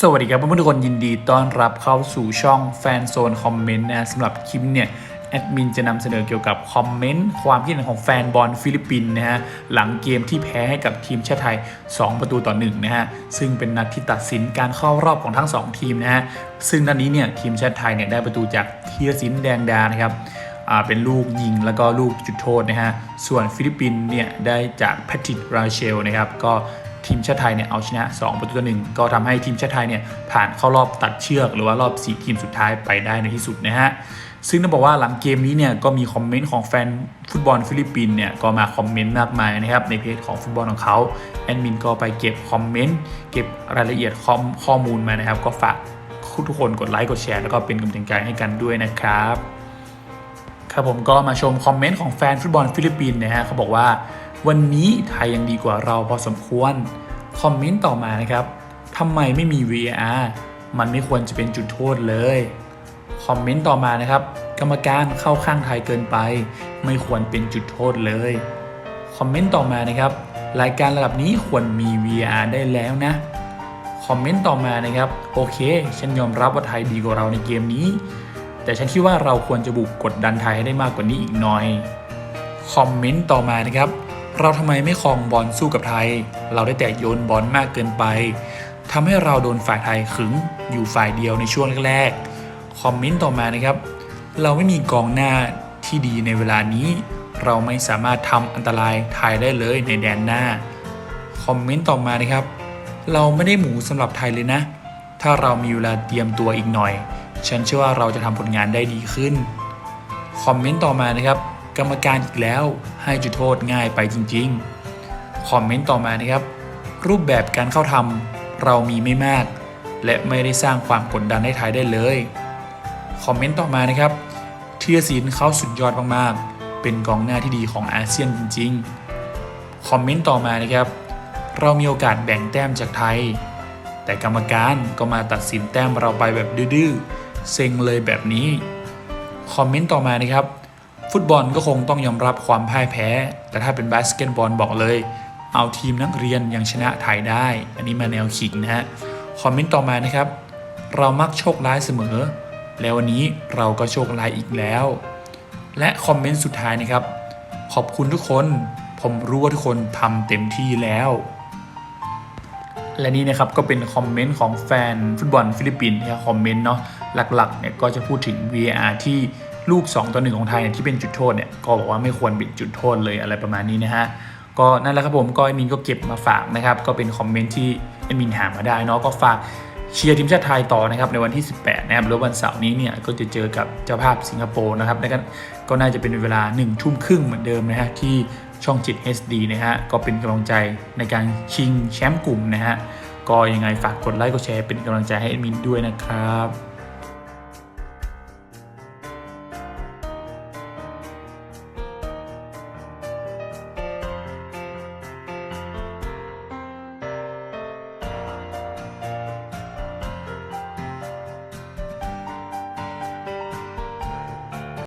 สวัสดีครับเพื่อนๆทุกคนยินดีต้อนรับเข้าสู่ช่องแฟนโซนคอมเมนต์นะสำหรับคลิปเนี่ยแอดมินจะนำเสนอเกี่ยวกับคอมเมนต์ความคิดเห็นของแฟนบอลฟิลิปปินส์นะฮะหลังเกมที่แพ้ให้กับทีมชาติไทย 2 ประตูต่อ1นะฮะซึ่งเป็นนัดที่ตัดสินการเข้ารอบของทั้ง 2 ทีมนะฮะซึ่งนัดนี้เนี่ยทีมชาติไทยเนี่ยได้ประตูจากธีรศิลป์แดงดานะครับเป็นลูกยิงแล้วก็ลูกจุดโทษนะฮะส่วนฟิลิปปินส์เนี่ยได้จากแพทริกราเชลนะครับก็ ทีมชาติไทยเนี่ยเอาชนะ 2 ประตูต่อหนึ่งก็ทำให้ทีมชาติไทยเนี่ยผ่านเข้ารอบตัดเชือก หรือว่ารอบ 4 ทีมสุดท้ายไปได้ในที่สุดนะฮะซึ่งต้องบอกว่าหลังเกมนี้เนี่ยก็มีคอมเมนต์ของแฟนฟุตบอลฟิลิปปินส์เนี่ยก็มาคอมเมนต์มากมายนะครับในเพจของฟุตบอลของเขาแอดมินก็ไปเก็บคอมเมนต์เก็บรายละเอียดข้อมข้อมูลมานะครับ ก็ฝากทุกคนกดไลค์กดแชร์แล้วก็เป็นกำลังใจให้กันด้วยนะครับครับผมก็มาชมคอมเมนต์ของแฟนฟุตบอลฟิลิปปินส์นะฮะเขาบอกว่า วันนี้ไทยยังดีกว่าเราพอสมควร คอมเมนต์ต่อมานะครับทำไมไม่มี VAR มันไม่ควรจะเป็นจุดโทษเลย คอมเมนต์ต่อมานะครับ กรรมการเข้าข้างไทยเกินไป ไม่ควรเป็นจุดโทษเลย คอมเมนต์ต่อมานะครับ รายการระดับนี้ควรมี VAR ได้แล้วนะ คอมเมนต์ต่อมานะครับ โอเค ฉันยอมรับว่าไทยดีกว่าเราในเกมนี้ แต่ฉันคิดว่าเราควรจะบุกกดดันไทยให้ได้มากกว่านี้อีกหน่อย คอมเมนต์ต่อมานะครับ เราทำไมไม่คองบอลสู้กับไทย เราได้แต่โยนบอลมากเกินไปทำให้เราโดนฝ่ายไทยขึงอยู่ฝ่ายเดียวในช่วงแรกๆ คอมเมนต์ต่อมานะครับ เราไม่มีกองหน้าที่ดีในเวลานี้ เราไม่สามารถทำอันตรายไทยได้เลยในแดนหน้า คอมเมนต์ต่อมานะครับ เราไม่ได้หมูสำหรับไทยเลยนะ ถ้าเรามีเวลาเตรียมตัวอีกหน่อย ฉันเชื่อว่าเราจะทำผลงานได้ดีขึ้น คอมเมนต์ต่อมานะครับ กรรมการอีกแล้วให้จุดโทษง่ายไปจริงๆ คอมเมนต์ต่อมานะครับ รูปแบบการเข้าทำเรามีไม่มาก และไม่ได้สร้างความกดดันให้ไทยได้เลย คอมเมนต์ต่อมานะครับเทียศิลป์เขาสุดยอดมากๆ เป็นกองหน้าที่ดีของอาเซียนจริงๆ คอมเมนต์ต่อมานะครับ เรามีโอกาสแบ่งแต้มจากไทย แต่กรรมการก็มาตัดสินแต้มเราไปแบบดื้อๆเซ็งเลยแบบนี้ คอมเมนต์ต่อมานะครับ ฟุตบอลก็คงต้องยอมรับความพ่ายแพ้ แต่ถ้าเป็นบาสเกตบอลบอกเลย เอาทีมนักเรียนยังชนะไทยได้ อันนี้มาแนวขิงนะฮะ คอมเมนต์ต่อมานะครับ เรามักโชคร้ายเสมอ แล้ววันนี้เราก็โชคร้ายอีกแล้ว และคอมเมนต์สุดท้ายนะครับ ขอบคุณทุกคน ผมรู้ว่าทุกคนทำเต็มที่แล้ว และนี่นะครับก็เป็นคอมเมนต์ของแฟนฟุตบอลฟิลิปปินส์นะครับคอมเมนต์เนาะหลักๆเนี่ยก็จะพูดถึง VAR ที่ ลูก 2 ต่อ1ของไทยเนี่ยที่เป็นจุดโทษเนี่ยก็บอกว่าไม่ควรเป็นจุดโทษเลยอะไรประมาณนี้นะฮะก็นั่นแหละครับผมก็เอดมินก็เก็บมาฝากนะครับก็เป็นคอมเมนต์ที่เอดมินหามาได้เนาะก็ฝากเชียร์ทีมชาติไทยต่อนะครับในวันที่ 18 นะครับแล้ววันเสาร์นี้เนี่ยก็จะเจอกับเจ้าภาพสิงคโปร์นะครับแล้วก็ก็น่าจะเป็นเวลา1ทุ่มครึ่งเหมือนเดิมนะฮะที่ช่อง7 HD นะฮะก็เป็นกำลังใจในการชิงแชมป์กลุ่มนะฮะก็ยังไงฝากกดไลค์กดแชร์เป็นกำลังใจให้เอดมินด้วยนะครับ